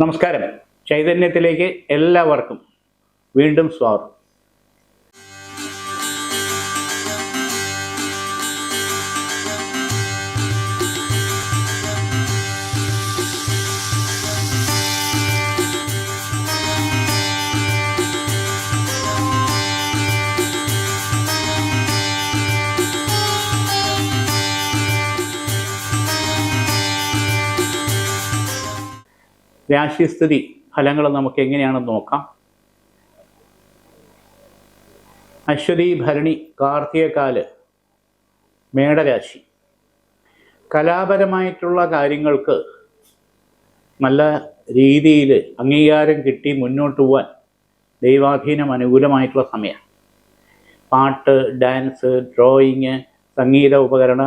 നമസ്കാരം. ചൈതന്യത്തിലേക്ക് എല്ലാവർക്കും വീണ്ടും സ്വാഗതം. രാശിസ്ഥിതി ഫലങ്ങൾ നമുക്ക് എങ്ങനെയാണെന്ന് നോക്കാം. അശ്വതി ഭരണി കാർത്തികക്കാൽ മേടരാശി. കലാപരമായിട്ടുള്ള കാര്യങ്ങൾക്ക് നല്ല രീതിയിൽ അംഗീകാരം കിട്ടി മുന്നോട്ട് പോവാൻ ദൈവാധീനം അനുകൂലമായിട്ടുള്ള സമയം. പാട്ട് ഡാൻസ് ഡ്രോയിങ് സംഗീത ഉപകരണ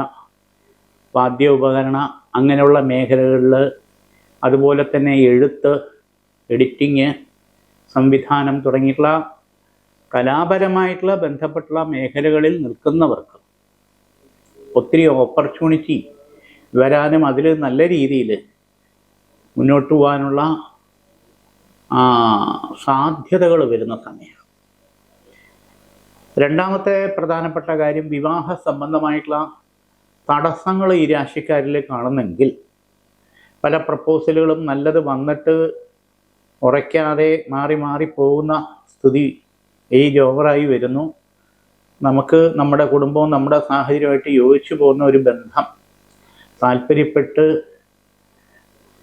വാദ്യ ഉപകരണ അങ്ങനെയുള്ള മേഖലകളിൽ അതുപോലെ തന്നെ എഴുത്ത് എഡിറ്റിങ് സംവിധാനം തുടങ്ങിയിട്ടുള്ള കലാപരമായിട്ടുള്ള ബന്ധപ്പെട്ടുള്ള മേഖലകളിൽ നിൽക്കുന്നവർക്ക് ഒത്തിരി ഓപ്പർച്യൂണിറ്റി വരാനും അതിൽ നല്ല രീതിയിൽ മുന്നോട്ട് പോകാനുള്ള സാധ്യതകൾ വരുന്ന സമയമാണ്. രണ്ടാമത്തെ പ്രധാനപ്പെട്ട കാര്യം വിവാഹ സംബന്ധമായിട്ടുള്ള തടസ്സങ്ങൾ ഈ രാശിക്കാരിൽ കാണുന്നെങ്കിൽ പല പ്രപ്പോസലുകളും നല്ലത് വന്നിട്ട് ഉറയ്ക്കാതെ മാറി മാറി പോകുന്ന സ്ഥിതി ഏജ് ഓവറായി വരുന്നു. നമുക്ക് നമ്മുടെ കുടുംബവും നമ്മുടെ സാഹചര്യമായിട്ട് യോജിച്ചു പോകുന്ന ഒരു ബന്ധം താല്പര്യപ്പെട്ട്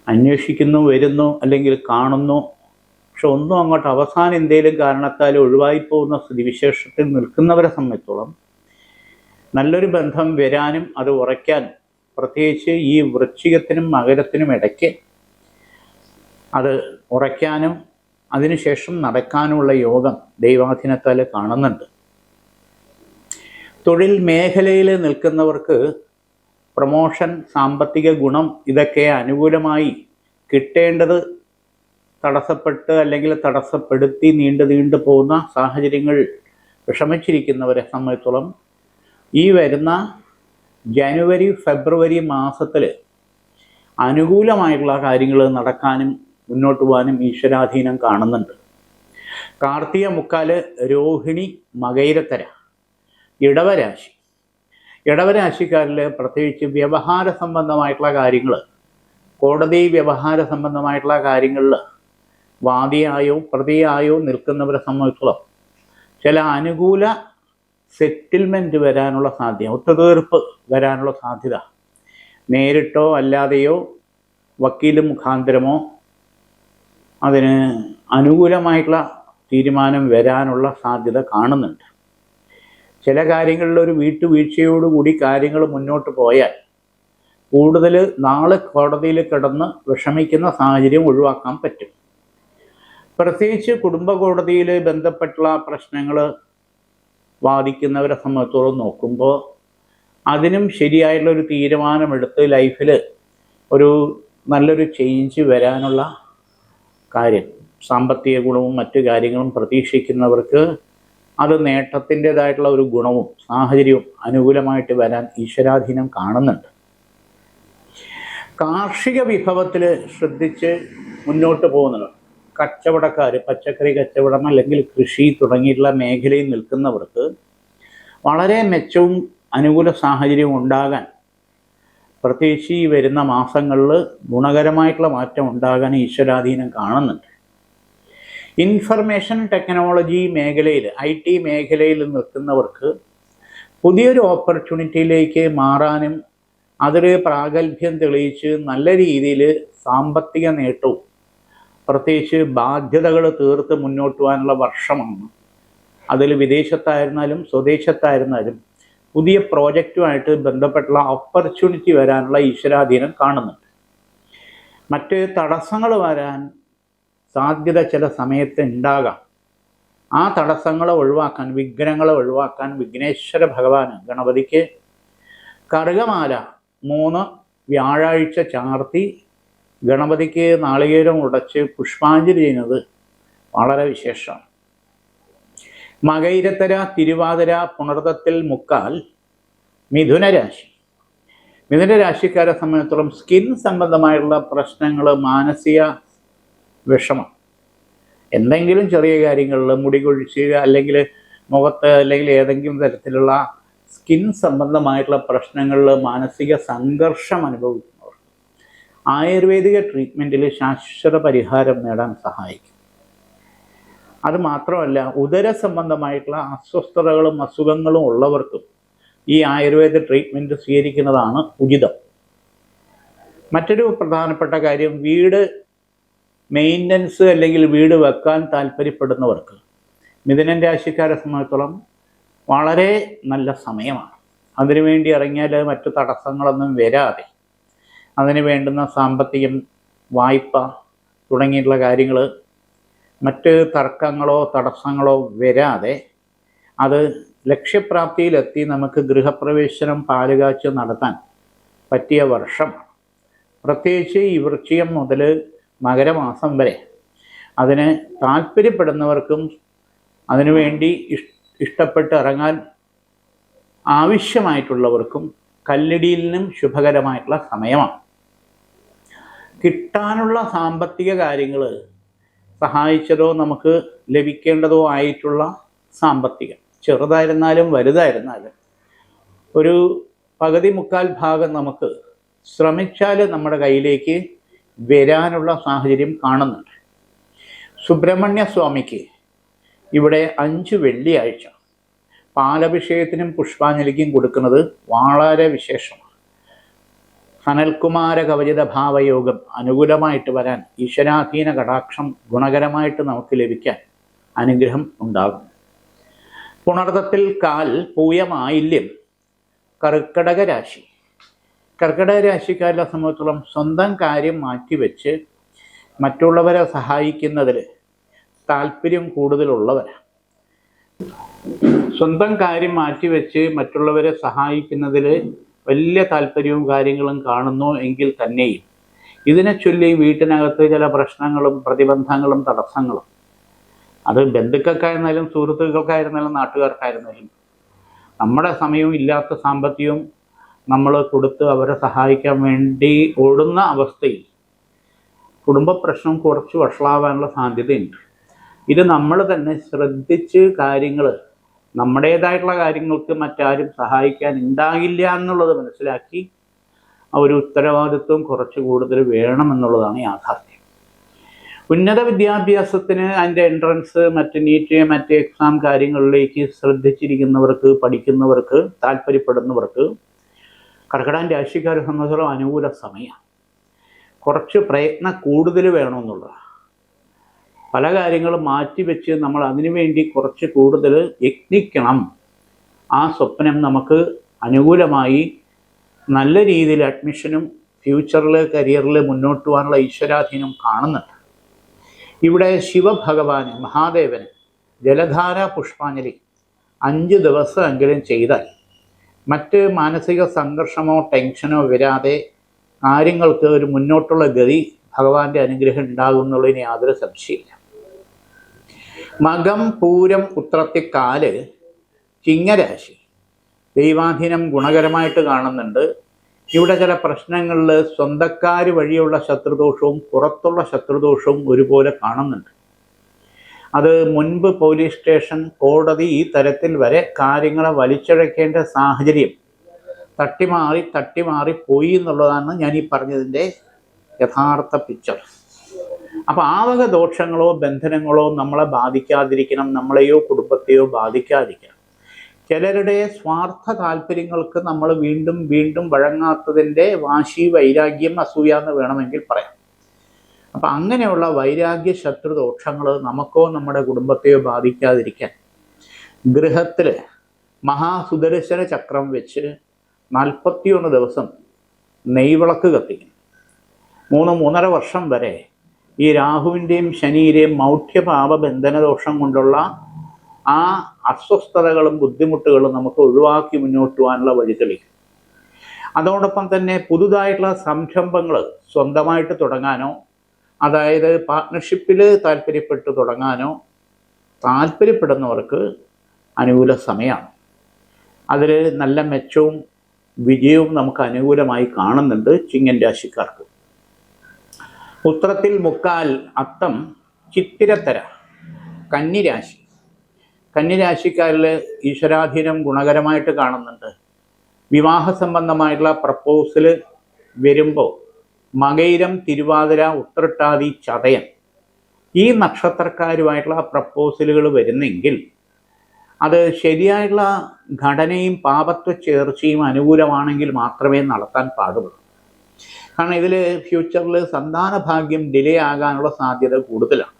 അന്വേഷിക്കുന്നു വരുന്നു അല്ലെങ്കിൽ കാണുന്നു. പക്ഷെ ഒന്നും അങ്ങോട്ട് അവസാനം എന്തെങ്കിലും കാരണത്താൽ ഒഴിവായി പോകുന്ന സ്ഥിതിവിശേഷത്തിൽ നിൽക്കുന്നവരെ സംബന്ധിച്ചോളം നല്ലൊരു ബന്ധം വരാനും അത് ഉറയ്ക്കാനും പ്രത്യേകിച്ച് ഈ വൃശ്ചികത്തിനും മകരത്തിനും ഇടയ്ക്ക് അത് ഉറയ്ക്കാനും അതിനുശേഷം നടക്കാനുമുള്ള യോഗം ദൈവാധീനത്താൽ കാണുന്നുണ്ട്. തൊഴിൽ മേഖലയിൽ നിൽക്കുന്നവർക്ക് പ്രമോഷൻ സാമ്പത്തിക ഗുണം ഇതൊക്കെ അനുകൂലമായി കിട്ടേണ്ടത് തടസ്സപ്പെട്ട് അല്ലെങ്കിൽ തടസ്സപ്പെടുത്തി നീണ്ടു നീണ്ടു പോകുന്ന സാഹചര്യങ്ങൾ വിഷമിച്ചിരിക്കുന്നവരെ സംബന്ധിച്ചോളം ഈ വരുന്ന ജനുവരി ഫെബ്രുവരി മാസത്തിൽ അനുകൂലമായിട്ടുള്ള കാര്യങ്ങൾ നടക്കാനും മുന്നോട്ട് പോകാനും ഈശ്വരാധീനം കാണുന്നുണ്ട്. കാർത്തിക മുക്കാൽ രോഹിണി മകൈരത്തര ഇടവരാശി. ഇടവരാശിക്കാരിൽ പ്രത്യേകിച്ച് വ്യവഹാര സംബന്ധമായിട്ടുള്ള കാര്യങ്ങൾ കോടതി വ്യവഹാര സംബന്ധമായിട്ടുള്ള കാര്യങ്ങളിൽ വാദിയായോ പ്രതിയായോ നിൽക്കുന്നവരെ സംബന്ധിച്ചോളം ചില അനുകൂല സെറ്റിൽമെന്റ് വരാനുള്ള സാധ്യത ഒത്തുതീർപ്പ് വരാനുള്ള സാധ്യത. നേരിട്ടോ അല്ലാതെയോ വക്കീൽ മുഖാന്തരമോ അതിന് അനുകൂലമായിട്ടുള്ള തീരുമാനം വരാനുള്ള സാധ്യത കാണുന്നുണ്ട്. ചില കാര്യങ്ങളിൽ ഒരു വീട്ടുവീഴ്ചയോടുകൂടി കാര്യങ്ങൾ മുന്നോട്ട് പോയാൽ കൂടുതൽ നാളെ കോടതിയിൽ കിടന്ന് വിഷമിക്കുന്ന സാഹചര്യം ഒഴിവാക്കാൻ പറ്റും. പ്രത്യേകിച്ച് കുടുംബ കോടതിയിൽ ബന്ധപ്പെട്ടുള്ള പ്രശ്നങ്ങൾ വാദിക്കുന്നവരെ സംബന്ധിച്ചോളം നോക്കുമ്പോൾ അതിനും ശരിയായിട്ടുള്ള ഒരു തീരുമാനമെടുത്ത് ലൈഫിൽ ഒരു നല്ലൊരു ചേഞ്ച് വരാനുള്ള കാര്യം. സാമ്പത്തിക ഗുണവും മറ്റു കാര്യങ്ങളും പ്രതീക്ഷിക്കുന്നവർക്ക് അത് നേട്ടത്തിന്റെതായിട്ടുള്ള ഒരു ഗുണവും സാഹചര്യവും അനുകൂലമായിട്ട് വരാൻ ഈശ്വരാധീനം കാണുന്നുണ്ട്. കാർഷിക വിഭവത്തിൽ ശ്രദ്ധിച്ച് മുന്നോട്ട് പോകുന്നത് കച്ചവടക്കാർ പച്ചക്കറി കച്ചവടം അല്ലെങ്കിൽ കൃഷി തുടങ്ങിയിട്ടുള്ള മേഖലയിൽ നിൽക്കുന്നവർക്ക് വളരെ മെച്ചവും അനുകൂല സാഹചര്യവും ഉണ്ടാകാൻ പ്രത്യേകിച്ച് ഈ വരുന്ന മാസങ്ങളിൽ ഗുണകരമായിട്ടുള്ള മാറ്റം ഉണ്ടാകാൻ ഈശ്വരാധീനം കാണുന്നുണ്ട്. ഇൻഫർമേഷൻ ടെക്നോളജി മേഖലയിൽ ഐ ടി മേഖലയിൽ നിൽക്കുന്നവർക്ക് പുതിയൊരു ഓപ്പർച്യൂണിറ്റിയിലേക്ക് മാറാനും അതിൽ പ്രാഗൽഭ്യം തെളിയിച്ച് നല്ല രീതിയിൽ സാമ്പത്തിക നേട്ടവും പ്രത്യേകിച്ച് ബാധ്യതകൾ തീർത്ത് മുന്നോട്ട് പോകാനുള്ള വർഷമാണ്. അതിൽ വിദേശത്തായിരുന്നാലും സ്വദേശത്തായിരുന്നാലും പുതിയ പ്രോജക്റ്റുമായിട്ട് ബന്ധപ്പെട്ടുള്ള ഓപ്പർച്യൂണിറ്റി വരാനുള്ള ഈശ്വരാധീനം കാണുന്നുണ്ട്. മറ്റ് തടസ്സങ്ങൾ വരാൻ സാധ്യത ചില സമയത്ത് ഉണ്ടാകാം. ആ തടസ്സങ്ങളെ ഒഴിവാക്കാൻ വിഘ്നങ്ങളെ ഒഴിവാക്കാൻ വിഘ്നേശ്വര ഭഗവാന് ഗണപതിക്ക് കറുകമാല മൂന്ന് വ്യാഴാഴ്ച ചാർത്തി ഗണപതിക്ക് നാളികേരം ഉടച്ച് പുഷ്പാഞ്ജലി ചെയ്യുന്നത് വളരെ വിശേഷമാണ്. മകൈരത്തര തിരുവാതിര പുണർത്തത്തിൽ മുക്കാൽ മിഥുനരാശി. മിഥുന രാശിക്കാരെ സംബന്ധിച്ചിടത്തോളം സ്കിൻ സംബന്ധമായുള്ള പ്രശ്നങ്ങൾ മാനസിക വിഷമം. എന്തെങ്കിലും ചെറിയ കാര്യങ്ങളിൽ മുടി കൊഴിച്ച് അല്ലെങ്കിൽ മുഖത്ത് അല്ലെങ്കിൽ ഏതെങ്കിലും തരത്തിലുള്ള സ്കിൻ സംബന്ധമായിട്ടുള്ള പ്രശ്നങ്ങളിൽ മാനസിക സംഘർഷം അനുഭവിക്കുന്നവർ ആയുർവേദിക ട്രീറ്റ്മെന്റിൽ ശാശ്വത പരിഹാരം നേടാൻ സഹായിക്കും. അത് മാത്രമല്ല ഉദര സംബന്ധമായിട്ടുള്ള അസ്വസ്ഥതകളും അസുഖങ്ങളും ഉള്ളവർക്കും ഈ ആയുർവേദ ട്രീറ്റ്മെന്റ് സ്വീകരിക്കുന്നതാണ് ഉചിതം. മറ്റൊരു പ്രധാനപ്പെട്ട കാര്യം വീട് മെയിന്റനൻസ് അല്ലെങ്കിൽ വീട് വെക്കാൻ താല്പര്യപ്പെടുന്നവർക്ക് മിഥുനൻ രാശിക്കാരെ സംബന്ധിച്ചിടത്തോളം വളരെ നല്ല സമയമാണ്. അതിനുവേണ്ടി ഇറങ്ങിയാൽ മറ്റു തടസ്സങ്ങളൊന്നും വരാതെ അതിന് വേണ്ടുന്ന സാമ്പത്തികം വായ്പ തുടങ്ങിയിട്ടുള്ള കാര്യങ്ങൾ മറ്റ് തർക്കങ്ങളോ തടസ്സങ്ങളോ വരാതെ അത് ലക്ഷ്യപ്രാപ്തിയിലെത്തി നമുക്ക് ഗൃഹപ്രവേശനം പാലുകാച്ച് നടത്താൻ പറ്റിയ വർഷം പ്രത്യേകിച്ച് ഈ വൃക്ഷികം മുതൽ മകരമാസം വരെ അതിന് താല്പര്യപ്പെടുന്നവർക്കും അതിനുവേണ്ടി ഇഷ് ഇഷ്ടപ്പെട്ട് ഇറങ്ങാൻ ആവശ്യമായിട്ടുള്ളവർക്കും കല്ലിടിയിലിനും ശുഭകരമായിട്ടുള്ള സമയമാണ്. കിട്ടാനുള്ള സാമ്പത്തിക കാര്യങ്ങൾ സഹായിച്ചതോ നമുക്ക് ലഭിക്കേണ്ടതോ ആയിട്ടുള്ള സാമ്പത്തികം. ചെറുതായിരുന്നാലും വലുതായിരുന്നാലും ഒരു പകുതി മുക്കാൽ ഭാഗം നമുക്ക് ശ്രമിച്ചാൽ നമ്മുടെ കയ്യിലേക്ക് വരാനുള്ള സാഹചര്യം കാണുന്നുണ്ട്. സുബ്രഹ്മണ്യ സ്വാമിക്ക് ഇവിടെ അഞ്ച് വെള്ളിയാഴ്ച. പാലഭിഷേകത്തിനും പുഷ്പാഞ്ജലിക്കും കൊടുക്കുന്നത് വളരെ വിശേഷമാണ്. സനൽകുമാര കവചിത ഭാവയോഗം അനുകൂലമായിട്ട് വരാൻ ഈശ്വരാധീന കടാക്ഷം ഗുണകരമായിട്ട് നമുക്ക് ലഭിക്കാൻ അനുഗ്രഹം ഉണ്ടാകും. പുണർത്തത്തിൽ കാൽ പൂയമായില്യം കർക്കിടക രാശി കർക്കിടക രാശിക്കാരുടെ സംബന്ധിച്ചോളം സ്വന്തം കാര്യം മാറ്റിവെച്ച് മറ്റുള്ളവരെ സഹായിക്കുന്നതിൽ താല്പര്യം കൂടുതലുള്ളവരാണ് സ്വന്തം കാര്യം മാറ്റിവെച്ച് മറ്റുള്ളവരെ സഹായിക്കുന്നതിൽ വലിയ താല്പര്യവും കാര്യങ്ങളും കാണുന്നു എങ്കിൽ തന്നെയും ഇതിനെ ചൊല്ലി വീട്ടിനകത്ത് ചില പ്രശ്നങ്ങളും പ്രതിബന്ധങ്ങളും തടസ്സങ്ങളും. അത് ബന്ധുക്കൾക്കായിരുന്നാലും സുഹൃത്തുക്കൾക്കായിരുന്നാലും നാട്ടുകാർക്കായിരുന്നാലും നമ്മുടെ സമയവും ഇല്ലാത്ത സാമ്പത്തികവും നമ്മൾ കൊടുത്ത് അവരെ സഹായിക്കാൻ വേണ്ടി ഓടുന്ന അവസ്ഥയിൽ കുടുംബ പ്രശ്നം കുറച്ച് വഷളാവാനുള്ള സാധ്യതയുണ്ട്. ഇത് നമ്മൾ തന്നെ ശ്രദ്ധിച്ച് കാര്യങ്ങൾ നമ്മുടേതായിട്ടുള്ള കാര്യങ്ങൾക്ക് മറ്റാരും സഹായിക്കാൻ ഉണ്ടാകില്ല എന്നുള്ളത് മനസ്സിലാക്കി ഒരു ഉത്തരവാദിത്വം കുറച്ച് കൂടുതൽ വേണമെന്നുള്ളതാണ് യാഥാർത്ഥ്യം. ഉന്നത വിദ്യാഭ്യാസത്തിന് അതിന്റെ എൻട്രൻസ് മറ്റ് നീറ്റ് മറ്റ് എക്സാം കാര്യങ്ങളിലേക്ക് ശ്രദ്ധിച്ചിരിക്കുന്നവർക്ക് പഠിക്കുന്നവർക്ക് താല്പര്യപ്പെടുന്നവർക്ക് കർക്കിടാൻ രാശിക്കാരെ സംബന്ധിച്ചിടത്തോളം അനുകൂല സമയമാണ്. കുറച്ച് പ്രയത്നം കൂടുതൽ വേണമെന്നുള്ളതാണ്. പല കാര്യങ്ങളും മാറ്റിവെച്ച് നമ്മൾ അതിനുവേണ്ടി കുറച്ച് കൂടുതൽ യത്നിക്കണം. ആ സ്വപ്നം നമുക്ക് അനുകൂലമായി നല്ല രീതിയിൽ അഡ്മിഷനും ഫ്യൂച്ചറിൽ കരിയറിൽ മുന്നോട്ട് പോകാനുള്ള ഈശ്വരാധീനം കാണുന്നുണ്ട്. ഇവിടെ ശിവഭഗവാന് മഹാദേവന് ജലധാര പുഷ്പാഞ്ജലി അഞ്ച് ദിവസമെങ്കിലും ചെയ്താൽ മറ്റ് മാനസിക സംഘർഷമോ ടെൻഷനോ വരാതെ കാര്യങ്ങൾക്ക് ഒരു മുന്നോട്ടുള്ള ഗതി ഭഗവാന്റെ അനുഗ്രഹം ഉണ്ടാകും എന്നുള്ളതിന് യാതൊരു സംശയമില്ല മകം പൂരം ഉത്രത്തിക്കാൽ ചിങ്ങരാശി. ദൈവാധീനം ഗുണകരമായിട്ട് കാണുന്നുണ്ട്. ഇവിടെ ചില പ്രശ്നങ്ങളിൽ സ്വന്തക്കാർ വഴിയുള്ള ശത്രുദോഷവും പുറത്തുള്ള ശത്രുദോഷവും ഒരുപോലെ കാണുന്നുണ്ട്. അത് മുൻപ് പോലീസ് സ്റ്റേഷൻ കോടതി ഈ തരത്തിൽ വരെ കാര്യങ്ങളെ വലിച്ചഴക്കേണ്ട സാഹചര്യം തട്ടിമാറി തട്ടിമാറി പോയി എന്നുള്ളതാണ് ഞാൻ ഈ പറഞ്ഞതിന്റെ യഥാർത്ഥ പിക്ചർ അപ്പോൾ ആ വക ദോഷങ്ങളോ ബന്ധനങ്ങളോ നമ്മളെ ബാധിക്കാതിരിക്കണം നമ്മളെയോ കുടുംബത്തെയോ ബാധിക്കാതിരിക്കണം. ചിലരുടെ സ്വാർത്ഥ താല്പര്യങ്ങൾക്ക് നമ്മൾ വീണ്ടും വീണ്ടും വഴങ്ങാത്തതിന്റെ വാശി വൈരാഗ്യം അസൂയ എന്ന് വേണമെങ്കിൽ പറയാം. അപ്പം അങ്ങനെയുള്ള വൈരാഗ്യ ശത്രു ദോഷങ്ങൾ നമുക്കോ നമ്മുടെ കുടുംബത്തെയോ ബാധിക്കാതിരിക്കാൻ ഗൃഹത്തിൽ മഹാസുദർശന ചക്രം വെച്ച് നാൽപ്പത്തിയൊന്ന് ദിവസം നെയ്വിളക്ക് കത്തിക്കും മൂന്ന് മൂന്നര വർഷം വരെ ഈ രാഹുവിന്റെയും ശനിയുടെയും മൗഢ്യഭാവ ബന്ധനദോഷം കൊണ്ടുള്ള ആ അസ്വസ്ഥതകളും ബുദ്ധിമുട്ടുകളും നമുക്ക് ഒഴിവാക്കി മുന്നോട്ട് പോകാനുള്ള വഴി തെളിക്കും അതോടൊപ്പം തന്നെ പുതുതായിട്ടുള്ള സംരംഭങ്ങൾ സ്വന്തമായിട്ട് തുടങ്ങാനോ അതായത് പാർട്ട്ണർഷിപ്പിൽ താല്പര്യപ്പെട്ട് തുടങ്ങാനോ താല്പര്യപ്പെടുന്നവർക്ക് അനുകൂല സമയമാണ്. അതിൽ നല്ല മെച്ചവും വിജയവും നമുക്ക് അനുകൂലമായി കാണുന്നുണ്ട് ചിങ്ങൻ രാശിക്കാർക്ക്. ഉത്രത്തിൽ മുക്കാൽ അത്തം ചിത്തിരത്തര. കന്നിരാശി. കന്നിരാശിക്കാരിൽ ഈശ്വരാധീനം ഗുണകരമായിട്ട് കാണുന്നുണ്ട്. വിവാഹ സംബന്ധമായിട്ടുള്ള പ്രപ്പോസൽ വരുമ്പോൾ മകയിരം തിരുവാതിര ഉത്രട്ടാതി ചതയൻ ഈ നക്ഷത്രക്കാരുമായിട്ടുള്ള പ്രപ്പോസലുകൾ വരുന്നെങ്കിൽ അത് ശരിയായിട്ടുള്ള ഘടനയും പാപത്വ ചേർച്ചയും അനുകൂലമാണെങ്കിൽ മാത്രമേ നടത്താൻ പാടുള്ളൂ. കാരണം ഇതിൽ ഫ്യൂച്ചറിൽ സന്താന ഭാഗ്യം ഡിലേ ആകാനുള്ള സാധ്യത കൂടുതലാണ്.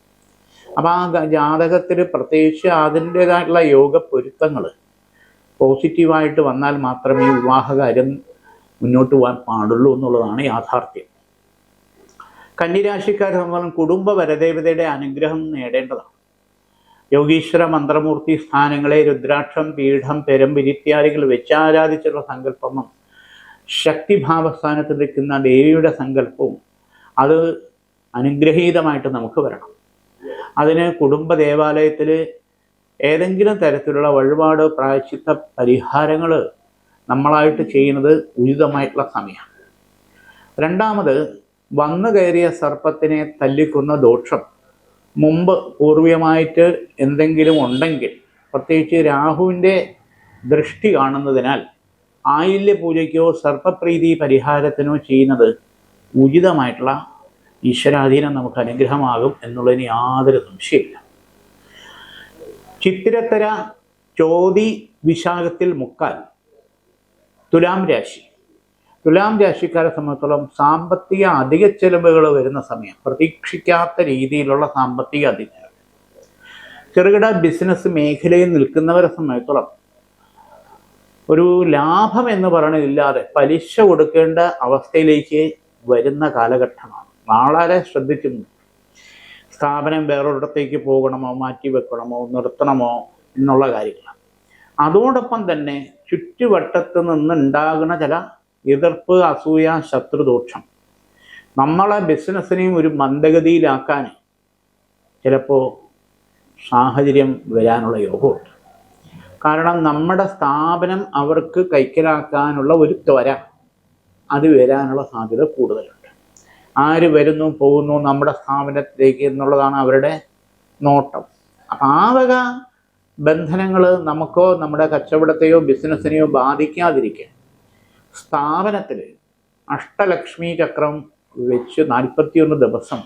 അപ്പോൾ ആ ജാതകത്തിൽ പ്രത്യേകിച്ച് അതിന്റേതായിട്ടുള്ള യോഗ പൊരുത്തങ്ങൾ പോസിറ്റീവായിട്ട് വന്നാൽ മാത്രമേ വിവാഹകാര്യം മുന്നോട്ട് പോകാൻ പാടുള്ളൂ എന്നുള്ളതാണ് യാഥാർത്ഥ്യം. കന്നിരാശിക്കാർ സംബന്ധം കുടുംബ വരദേവതയുടെ അനുഗ്രഹം നേടേണ്ടതാണ്. യോഗീശ്വര മന്ത്രമൂർത്തി സ്ഥാനങ്ങളെ രുദ്രാക്ഷം പീഠം പെരമ്പിരിത്യാദികൾ വെച്ചാരാധിച്ചുള്ള സങ്കല്പമും ശക്തിഭാവസ്ഥാനത്ത് നിൽക്കുന്ന ദേവിയുടെ സങ്കല്പവും അത് അനുഗ്രഹീതമായിട്ട് നമുക്ക് വരണം. അതിന് കുടുംബ ദേവാലയത്തിൽ ഏതെങ്കിലും തരത്തിലുള്ള വഴിപാട് പ്രായച്ചിത്ത പരിഹാരങ്ങൾ നമ്മളായിട്ട് ചെയ്യുന്നത് ഉചിതമായിട്ടുള്ള സമയമാണ്. രണ്ടാമത് വന്നു കയറിയ സർപ്പത്തിനെ തല്ലിക്കുന്ന ദോഷം മുമ്പ് പൂർവികമായിട്ട് എന്തെങ്കിലും ഉണ്ടെങ്കിൽ പ്രത്യേകിച്ച് രാഹുവിന്റെ ദൃഷ്ടി കാണുന്നതിനാൽ ആയില്യ പൂജയ്ക്കോ സർപ്പപ്രീതി പരിഹാരത്തിനോ ചെയ്യുന്നത് ഉചിതമായിട്ടുള്ള ഈശ്വരാധീനം നമുക്ക് അനുഗ്രഹമാകും എന്നുള്ളതിന് യാതൊരു സംശയമില്ല ചിത്തിരത്തര ചോതി വിശാഖത്തിൽ മുക്കാൽ തുലാം രാശി. തുലാം രാശിക്കാരെ സംബന്ധിച്ചോളം സാമ്പത്തിക അധിക ചെലവുകൾ വരുന്ന സമയം പ്രതീക്ഷിക്കാത്ത രീതിയിലുള്ള സാമ്പത്തിക അധിക ചെറുകിട ബിസിനസ് മേഖലയിൽ നിൽക്കുന്നവരെ സംബന്ധിച്ചോളം ഒരു ലാഭം എന്ന് പറയണില്ലാതെ പലിശ കൊടുക്കേണ്ട അവസ്ഥയിലേക്ക് വരുന്ന കാലഘട്ടമാണ്. വളരെ ശ്രദ്ധിക്കുന്നു സ്ഥാപനം വേറൊരിടത്തേക്ക് പോകണമോ മാറ്റി വെക്കണമോ നിർത്തണമോ എന്നുള്ള കാര്യങ്ങളാണ്. അതോടൊപ്പം തന്നെ ചുറ്റുവട്ടത്ത് നിന്നുണ്ടാകുന്ന ചില എതിർപ്പ് അസൂയ ശത്രുദോഷം. നമ്മളെ ബിസിനസ്സിനെയും ഒരു മന്ദഗതിയിലാക്കാൻ ചിലപ്പോൾ സാഹചര്യം വരാനുള്ള യോഗമുണ്ട്. കാരണം നമ്മുടെ സ്ഥാപനം അവർക്ക് കൈക്കലാക്കാനുള്ള ഒരു ത്വര. അത് വരാനുള്ള സാധ്യത കൂടുതലുണ്ട്. ആര് വരുന്നു പോകുന്നു നമ്മുടെ സ്ഥാപനത്തിലേക്ക് എന്നുള്ളതാണ് അവരുടെ നോട്ടം. അപ്പം ആ വക ബന്ധനങ്ങൾ നമുക്കോ നമ്മുടെ കച്ചവടത്തെയോ ബിസിനസ്സിനെയോ ബാധിക്കാതിരിക്കാൻ സ്ഥാപനത്തിൽ അഷ്ടലക്ഷ്മി ചക്രം വെച്ച് നാൽപ്പത്തിയൊന്ന് ദിവസം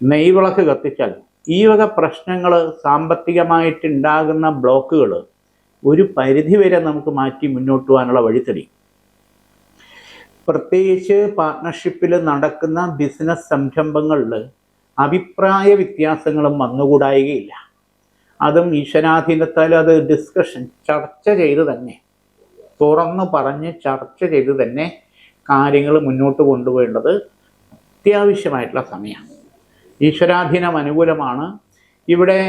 നെയ്വിളക്ക് കത്തിച്ചാൽ ഈ വക പ്രശ്നങ്ങൾ സാമ്പത്തികമായിട്ടുണ്ടാകുന്ന ബ്ലോക്കുകൾ ഒരു പരിധിവരെ നമുക്ക് മാറ്റി മുന്നോട്ട് പോകാനുള്ള വഴിത്തെളി പ്രത്യേകിച്ച് പാർട്ട്ണർഷിപ്പിൽ നടക്കുന്ന ബിസിനസ് സംരംഭങ്ങളിൽ അഭിപ്രായ വ്യത്യാസങ്ങളും വന്നുകൂടായികയില്ല. അതും ഈശ്വരാധീനത്താൽ അത് ഡിസ്കഷൻ ചർച്ച ചെയ്ത് തന്നെ തുറന്നു പറഞ്ഞ് ചർച്ച ചെയ്ത് തന്നെ കാര്യങ്ങൾ മുന്നോട്ട് കൊണ്ടുപോകേണ്ടത് അത്യാവശ്യമായിട്ടുള്ള സമയമാണ്. ഈശ്വരാധീനം അനുകൂലമാണ്. ഇവിടെ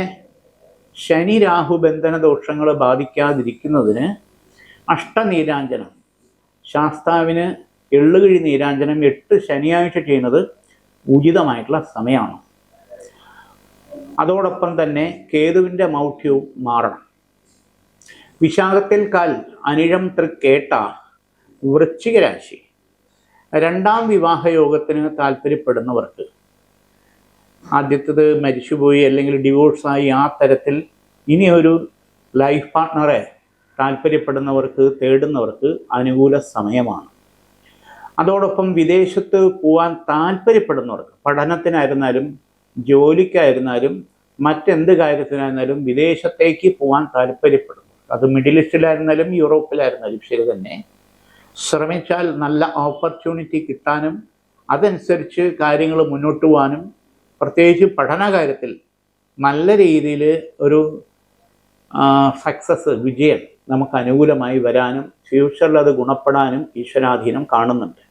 ശനി രാഹു ബന്ധന ദോഷങ്ങൾ ബാധിക്കാതിരിക്കുന്നതിന് അഷ്ടനീരാഞ്ജനം. ശാസ്താവിന് എള്ളുകിഴി നീരാഞ്ജനം എട്ട് ശനിയാഴ്ച ചെയ്യുന്നത് ഉചിതമായിട്ടുള്ള സമയമാണ്. അതോടൊപ്പം തന്നെ കേതുവിന്റെ മൗഢ്യവും മാറണം. വിശാഖത്തിൽ കാൽ അനിഴം തൃക്കേട്ട വൃശ്ചിക രാശി രണ്ടാം വിവാഹയോഗത്തിന് താല്പര്യപ്പെടുന്നവർക്ക് ആദ്യത്തത് മരിച്ചുപോയി അല്ലെങ്കിൽ ഡിവോഴ്സായി ആ തരത്തിൽ ഇനി ഒരു ലൈഫ് പാർട്ട്ണറെ താല്പര്യപ്പെടുന്നവർക്ക് തേടുന്നവർക്ക് അനുകൂല സമയമാണ്. അതോടൊപ്പം വിദേശത്ത് പോകാൻ താല്പര്യപ്പെടുന്നവർക്ക് പഠനത്തിനായിരുന്നാലും ജോലിക്കായിരുന്നാലും മറ്റെന്ത് കാര്യത്തിനായിരുന്നാലും വിദേശത്തേക്ക് പോകാൻ താല്പര്യപ്പെടുന്നു അത് മിഡിൽ ഈസ്റ്റിലായിരുന്നാലും യൂറോപ്പിലായിരുന്നാലും ശരി തന്നെ ശ്രമിച്ചാൽ നല്ല ഓപ്പർച്യൂണിറ്റി കിട്ടാനും അതനുസരിച്ച് കാര്യങ്ങൾ മുന്നോട്ട് പോകാനും പ്രത്യേകിച്ച് പഠന കാര്യത്തിൽ നല്ല രീതിയിൽ ഒരു സക്സസ് വിജയം നമുക്ക് അനുകൂലമായി വരാനും ഫ്യൂച്ചറിൽ അത് ഗുണപ്പെടാനും ഈശ്വരാധീനം കാണുന്നുണ്ട്.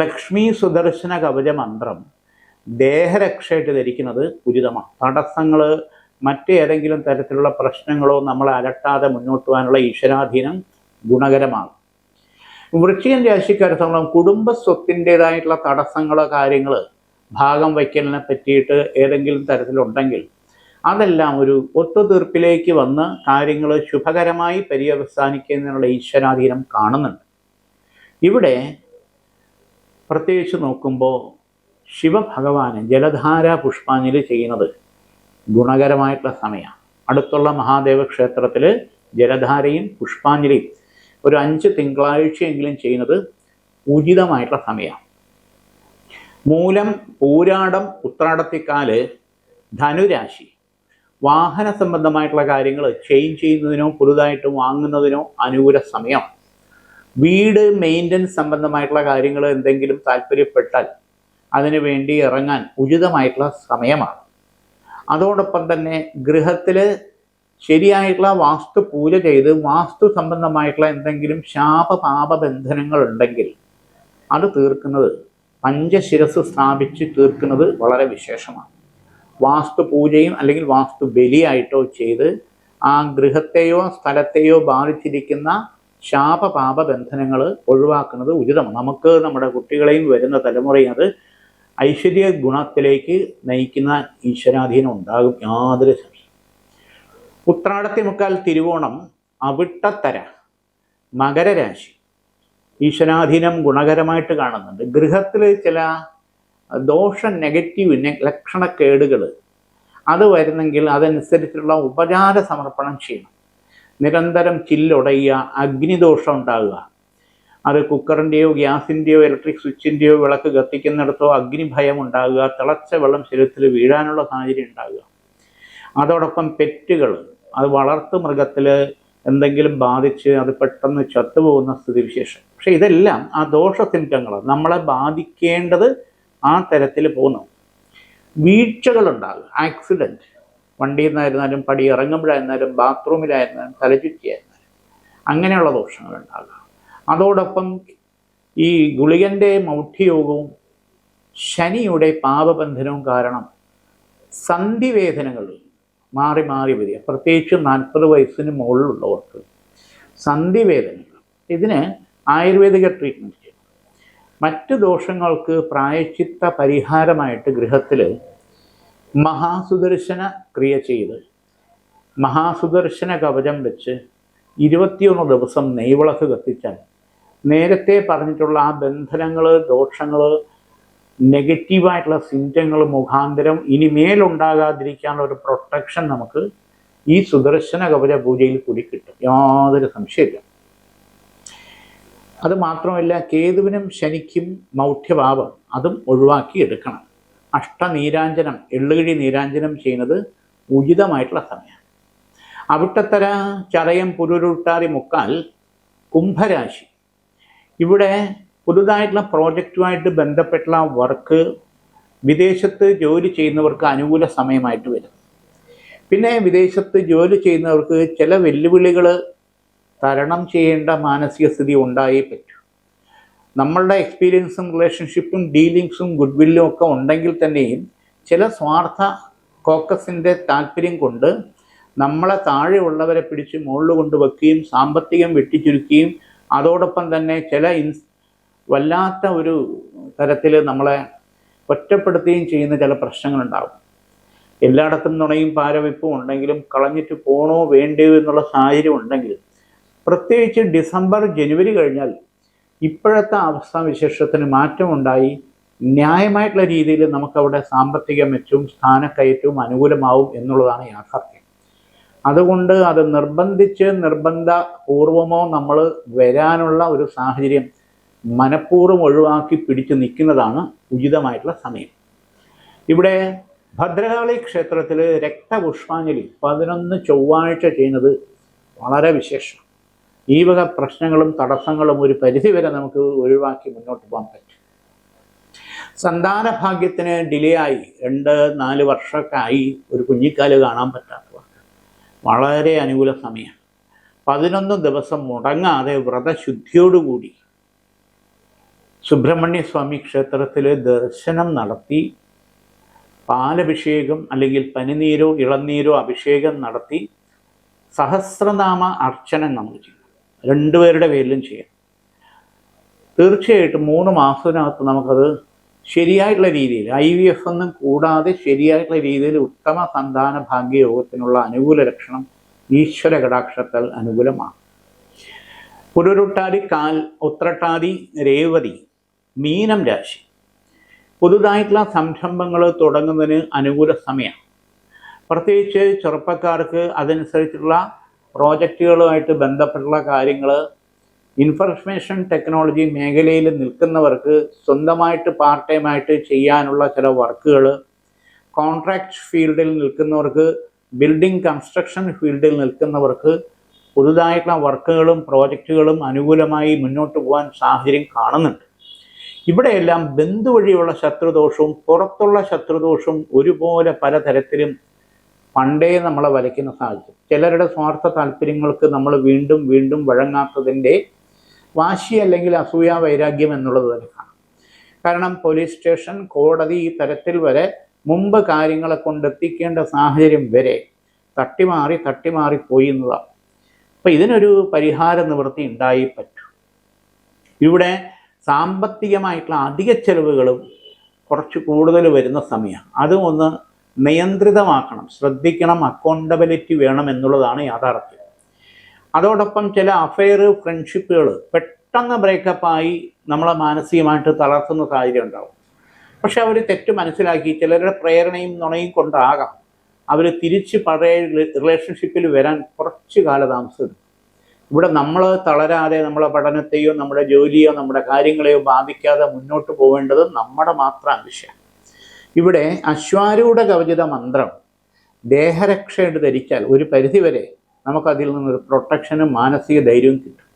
ലക്ഷ്മി സുദർശന കവച മന്ത്രം ദേഹരക്ഷയായിട്ട് ധരിക്കുന്നത് ഉചിതമാണ്. തടസ്സങ്ങൾ മറ്റേതെങ്കിലും തരത്തിലുള്ള പ്രശ്നങ്ങളോ നമ്മളെ അലട്ടാതെ മുന്നോട്ട് പോകാനുള്ള ഈശ്വരാധീനം ഗുണകരമാണ്. വൃശ്ചികൻ രാശിക്കാരെ സംബന്ധം കുടുംബ സ്വത്തിന്റെതായിട്ടുള്ള തടസ്സങ്ങളോ കാര്യങ്ങൾ ഭാഗം വയ്ക്കലിനെ പറ്റിയിട്ട് ഏതെങ്കിലും തരത്തിലുണ്ടെങ്കിൽ അതെല്ലാം ഒരു ഒത്തുതീർപ്പിലേക്ക് വന്ന് കാര്യങ്ങൾ ശുഭകരമായി പര്യവസാനിക്കുന്നതിനുള്ള ഈശ്വരാധീനം കാണുന്നുണ്ട്. ഇവിടെ പ്രത്യേകിച്ച് നോക്കുമ്പോൾ ശിവഭഗവാന് ജലധാര പുഷ്പാഞ്ജലി ചെയ്യുന്നത് ഗുണകരമായിട്ടുള്ള സമയമാണ്. അടുത്തുള്ള മഹാദേവ ക്ഷേത്രത്തിൽ ജലധാരയും പുഷ്പാഞ്ജലിയും ഒരു അഞ്ച് തിങ്കളാഴ്ചയെങ്കിലും ചെയ്യുന്നത് ഉചിതമായിട്ടുള്ള സമയമാണ്. മൂലം പൂരാടം ഉത്രാടത്തിക്കാൽ ധനുരാശി. വാഹന സംബന്ധമായിട്ടുള്ള കാര്യങ്ങൾ ചേഞ്ച് ചെയ്യുന്നതിനോ പുതുതായിട്ട് വാങ്ങുന്നതിനോ അനുകൂല സമയം. വീട് മെയിന്റനൻസ് സംബന്ധമായിട്ടുള്ള കാര്യങ്ങൾ എന്തെങ്കിലും താല്പര്യപ്പെട്ടാൽ അതിനു വേണ്ടി ഇറങ്ങാൻ ഉചിതമായിട്ടുള്ള സമയമാണ്. അതോടൊപ്പം തന്നെ ഗൃഹത്തിൽ ശരിയായിട്ടുള്ള വാസ്തു പൂജ ചെയ്ത് വാസ്തു സംബന്ധമായിട്ടുള്ള എന്തെങ്കിലും ശാപപാപ ബന്ധനങ്ങൾ ഉണ്ടെങ്കിൽ അത് തീർക്കുന്നത് പഞ്ചശിരസ് സ്ഥാപിച്ച് തീർക്കുന്നത് വളരെ വിശേഷമാണ്. വാസ്തു പൂജയും അല്ലെങ്കിൽ വാസ്തു ബലിയായിട്ടോ ചെയ്ത് ആ ഗൃഹത്തെയോ സ്ഥലത്തെയോ ബാധിച്ചിരിക്കുന്ന ശാപപാപ ബന്ധനങ്ങൾ ഒഴിവാക്കുന്നത് ഉചിതമാണ്. നമുക്ക് നമ്മുടെ കുട്ടികളെയും വരുന്ന തലമുറയും അത് ഐശ്വര്യ ഗുണത്തിലേക്ക് നയിക്കുന്ന ഈശ്വരാധീനം ഉണ്ടാകും യാതൊരു ഉത്രാടത്തെ മുക്കാൽ തിരുവോണം അവിട്ടത്തര മകരരാശി. ഈശ്വരാധീനം ഗുണകരമായിട്ട് കാണുന്നുണ്ട്. ഗൃഹത്തിൽ ചില ദോഷ നെഗറ്റീവ് ലക്ഷണക്കേടുകൾ അത് വരുന്നെങ്കിൽ അതനുസരിച്ചുള്ള ഉപചാര സമർപ്പണം ചെയ്യണം. നിരന്തരം ചില്ലുടയുക അഗ്നിദോഷം ഉണ്ടാകുക. അത് കുക്കറിന്റെയോ ഗ്യാസിന്റെയോ ഇലക്ട്രിക് സ്വിച്ചിന്റെയോ വിളക്ക് കത്തിക്കുന്നിടത്തോ അഗ്നിഭയം ഉണ്ടാകുക തിളച്ച വെള്ളം ശരീരത്തിൽ വീഴാനുള്ള സാഹചര്യം ഉണ്ടാകുക. അതോടൊപ്പം പെറ്റുകൾ അത് വളർത്തു മൃഗത്തിൽ എന്തെങ്കിലും ബാധിച്ച് അത് പെട്ടെന്ന് ചത്തുപോകുന്ന സ്ഥിതിവിശേഷം. പക്ഷേ ഇതെല്ലാം ആ ദോഷത്തിൻകങ്ങൾ നമ്മളെ ബാധിക്കേണ്ടത് ആ തരത്തിൽ പോകുന്നു. വീഴ്ചകളുണ്ടാകും. ആക്സിഡന്റ് വണ്ടിയിൽ നിന്നായിരുന്നാലും പടി ഇറങ്ങുമ്പോഴായിരുന്നാലും ബാത്റൂമിലായിരുന്നാലും തലചുറ്റിയായിരുന്നാലും അങ്ങനെയുള്ള ദോഷങ്ങളുണ്ടാകുക അതോടൊപ്പം ഈ ഗുളികന്റെ മൗഢ്യയോഗവും ശനിയുടെ പാപബന്ധനവും കാരണം സന്ധിവേദനകൾ മാറി മാറി വരിക. പ്രത്യേകിച്ച് നാൽപ്പത് വയസ്സിന് മുകളിലുള്ളവർക്ക് സന്ധിവേദന ഇതിന് ആയുർവേദിക ട്രീറ്റ്മെന്റ് ചെയ്യണം. മറ്റ് ദോഷങ്ങൾക്ക് പ്രായച്ചിത്ത പരിഹാരമായിട്ട് ഗൃഹത്തിൽ മഹാസുദർശന ക്രിയ ചെയ്ത് മഹാസുദർശന കവചം വെച്ച് ഇരുപത്തിയൊന്ന് ദിവസം നെയ്വിളക്ക് കത്തിച്ചാൽ നേരത്തെ പറഞ്ഞിട്ടുള്ള ആ ബന്ധനങ്ങൾ ദോഷങ്ങൾ നെഗറ്റീവായിട്ടുള്ള സിംറ്റങ്ങൾ മുഖാന്തരം ഇനി മേലുണ്ടാകാതിരിക്കാനുള്ള ഒരു പ്രൊട്ടക്ഷൻ നമുക്ക് ഈ സുദർശന കവച പൂജയിൽ കൂടി കിട്ടും. യാതൊരു സംശയമില്ല അത് മാത്രമല്ല കേതുവിനും ശനിക്കും മൗഢ്യഭാവം അതും ഒഴിവാക്കി എടുക്കണം. അഷ്ടനീരാഞ്ജനം എള്ളുകിഴി നീരാഞ്ജനം ചെയ്യുന്നത് ഉചിതമായിട്ടുള്ള സമയമാണ്. അവിട്ടത്തര ചറയം പുരുരുട്ടാതി മുക്കാൽ കുംഭരാശി. ഇവിടെ പുതുതായിട്ടുള്ള പ്രോജക്റ്റുമായിട്ട് ബന്ധപ്പെട്ടുള്ള വർക്ക് വിദേശത്ത് ജോലി ചെയ്യുന്നവർക്ക് അനുകൂല സമയമായിട്ട് വരും. പിന്നെ വിദേശത്ത് ജോലി ചെയ്യുന്നവർക്ക് ചില വെല്ലുവിളികൾ തരണം ചെയ്യേണ്ട മാനസിക സ്ഥിതി ഉണ്ടായേ പറ്റൂ. നമ്മളുടെ എക്സ്പീരിയൻസും റിലേഷൻഷിപ്പും ഡീലിങ്സും ഗുഡ് വില്ലും ഒക്കെ ഉണ്ടെങ്കിൽ തന്നെയും ചില സ്വാർത്ഥ കോക്കസിന്റെ താല്പര്യം കൊണ്ട് നമ്മളെ താഴെയുള്ളവരെ പിടിച്ച് മുകളിൽ കൊണ്ടുവെക്കുകയും സാമ്പത്തികം വെട്ടിച്ചുരുക്കുകയും അതോടൊപ്പം തന്നെ ചില ഇൻസ് വല്ലാത്ത ഒരു തരത്തിൽ നമ്മളെ ഒറ്റപ്പെടുത്തുകയും ചെയ്യുന്ന ചില പ്രശ്നങ്ങളുണ്ടാകും. എല്ലായിടത്തും നുണയും പാരവിപ്പും ഉണ്ടെങ്കിലും കളഞ്ഞിട്ട് പോണോ വേണ്ടയോ എന്നുള്ള സാഹചര്യം ഉണ്ടെങ്കിൽ പ്രത്യേകിച്ച് ഡിസംബർ ജനുവരി കഴിഞ്ഞാൽ ഇപ്പോഴത്തെ അവസ്ഥാവിശേഷത്തിന് മാറ്റമുണ്ടായി. ന്യായമായിട്ടുള്ള രീതിയിൽ നമുക്കവിടെ സാമ്പത്തിക മെച്ചവും സ്ഥാനക്കയറ്റവും അനുകൂലമാവും എന്നുള്ളതാണ് യാഥാർത്ഥ്യം. അതുകൊണ്ട് അത് നിർബന്ധിച്ച് നിർബന്ധപൂർവമോ നമ്മൾ വരാനുള്ള ഒരു സാഹചര്യം മനഃപൂർവം ഒഴിവാക്കി പിടിച്ചു നിൽക്കുന്നതാണ് ഉചിതമായിട്ടുള്ള സമയം. ഇവിടെ ഭദ്രകാളി ക്ഷേത്രത്തിൽ രക്തപുഷ്പാഞ്ജലി പതിനൊന്ന് ചൊവ്വാഴ്ച ചെയ്യുന്നത് വളരെ വിശേഷം. ഈ വക പ്രശ്നങ്ങളും തടസ്സങ്ങളും ഒരു പരിധിവരെ നമുക്ക് ഒഴിവാക്കി മുന്നോട്ട് പോകാൻ പറ്റും. സന്താന ഭാഗ്യത്തിന് ഡിലേ ആയി രണ്ട് നാല് വർഷമൊക്കെ ആയി ഒരു കുഞ്ഞിക്കാൽ കാണാൻ പറ്റാത്തവർക്ക് വളരെ അനുകൂല സമയം. പതിനൊന്ന് ദിവസം മുടങ്ങാതെ വ്രതശുദ്ധിയോടുകൂടി സുബ്രഹ്മണ്യ സ്വാമി ക്ഷേത്രത്തിൽ ദർശനം നടത്തി പാലഭിഷേകം അല്ലെങ്കിൽ പനിനീരോ ഇളനീരോ അഭിഷേകം നടത്തി സഹസ്രനാമ അർച്ചനം നമ്മൾ ചെയ്യാം രണ്ടുപേരുടെ പേരിലും ചെയ്യാം. തീർച്ചയായിട്ടും മൂന്ന് മാസത്തിനകത്ത് നമുക്കത് ശരിയായിട്ടുള്ള രീതിയിൽ ഐ വി എഫ് ഒന്നും കൂടാതെ ശരിയായിട്ടുള്ള രീതിയിൽ ഉത്തമ സന്താന ഭാഗ്യയോഗത്തിനുള്ള അനുകൂല ലക്ഷണം ഈശ്വര കടാക്ഷത്താൽ അനുകൂലമാണ്. പുരുരുട്ടാതി കാൽ ഉത്രട്ടാതി രേവതി മീനം രാശി. പുതുതായിട്ടുള്ള സംരംഭങ്ങൾ തുടങ്ങുന്നതിന് അനുകൂല സമയം. പ്രത്യേകിച്ച് ചെറുപ്പക്കാർക്ക് അതനുസരിച്ചുള്ള പ്രോജക്റ്റുകളുമായിട്ട് ബന്ധപ്പെട്ടുള്ള കാര്യങ്ങൾ ഇൻഫർമേഷൻ ടെക്നോളജി മേഖലയിൽ നിൽക്കുന്നവർക്ക് സ്വന്തമായിട്ട് പാർട്ട് ടൈമായിട്ട് ചെയ്യാനുള്ള ചില വർക്കുകൾ കോൺട്രാക്ട് ഫീൽഡിൽ നിൽക്കുന്നവർക്ക് ബിൽഡിംഗ് കൺസ്ട്രക്ഷൻ ഫീൽഡിൽ നിൽക്കുന്നവർക്ക് പുതുതായിട്ടുള്ള വർക്കുകളും പ്രോജക്റ്റുകളും അനുകൂലമായി മുന്നോട്ട് പോകാൻ സാഹചര്യം കാണുന്നുണ്ട്. ഇവിടെയെല്ലാം ബന്ധു വഴിയുള്ള ശത്രുദോഷവും പുറത്തുള്ള ശത്രുദോഷവും ഒരുപോലെ പലതരത്തിലും പണ്ടേ നമ്മളെ വലയ്ക്കുന്ന സാഹചര്യം. ചിലരുടെ സ്വാർത്ഥ താല്പര്യങ്ങൾക്ക് നമ്മൾ വീണ്ടും വീണ്ടും വഴങ്ങാത്തതിന്റെ വാശി അല്ലെങ്കിൽ അസൂയ വൈരാഗ്യം എന്നുള്ളത് തന്നെ കാണാം. കാരണം പോലീസ് സ്റ്റേഷൻ കോടതി ഈ തരത്തിൽ വരെ മുമ്പ് കാര്യങ്ങളെ കൊണ്ടെത്തിക്കേണ്ട സാഹചര്യം വരെ തട്ടിമാറി തട്ടിമാറി പോയി എന്നതാണ്. അപ്പം ഇതിനൊരു പരിഹാര നിവൃത്തി ഉണ്ടായി പറ്റൂ. ഇവിടെ സാമ്പത്തികമായിട്ടുള്ള അധിക ചെലവുകളും കുറച്ച് കൂടുതൽ വരുന്ന സമയമാണ്. അതും ഒന്ന് നിയന്ത്രിതമാക്കണം. ശ്രദ്ധിക്കണം അക്കൗണ്ടബിലിറ്റി വേണം എന്നുള്ളതാണ് യാഥാർത്ഥ്യം. അതോടൊപ്പം ചില അഫെയർ ഫ്രണ്ട്ഷിപ്പുകൾ പെട്ടെന്ന് ബ്രേക്കപ്പായി നമ്മളെ മാനസികമായിട്ട് തളർത്തുന്ന സാഹചര്യം ഉണ്ടാവും. പക്ഷെ അവർ തെറ്റ് മനസ്സിലാക്കി ചിലരുടെ പ്രേരണയും നുണയും കൊണ്ടാകാം. അവർ തിരിച്ച് പഴയ റിലേഷൻഷിപ്പിൽ വരാൻ കുറച്ച് കാലതാമസം എടുക്കും. ഇവിടെ നമ്മൾ തളരാതെ നമ്മളെ പഠനത്തെയോ നമ്മുടെ ജോലിയോ നമ്മുടെ കാര്യങ്ങളെയോ ബാധിക്കാതെ മുന്നോട്ട് പോകേണ്ടത് നമ്മുടെ മാത്രം ആവശ്യമാണ് ഇവിടെ അശ്വാരൂഢ കവചിത മന്ത്രം ദേഹരക്ഷയായിട്ട് ധരിച്ചാൽ ഒരു പരിധിവരെ നമുക്കതിൽ നിന്നൊരു പ്രൊട്ടക്ഷനും മാനസിക ധൈര്യവും കിട്ടും.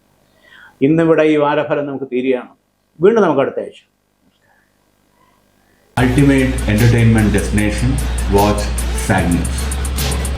ഇന്നിവിടെ ഈ വാരഫലം നമുക്ക് തീരുകയാണ്. വീണ്ടും നമുക്ക് അടുത്ത ആഴ്ച. Ultimate entertainment destination watch news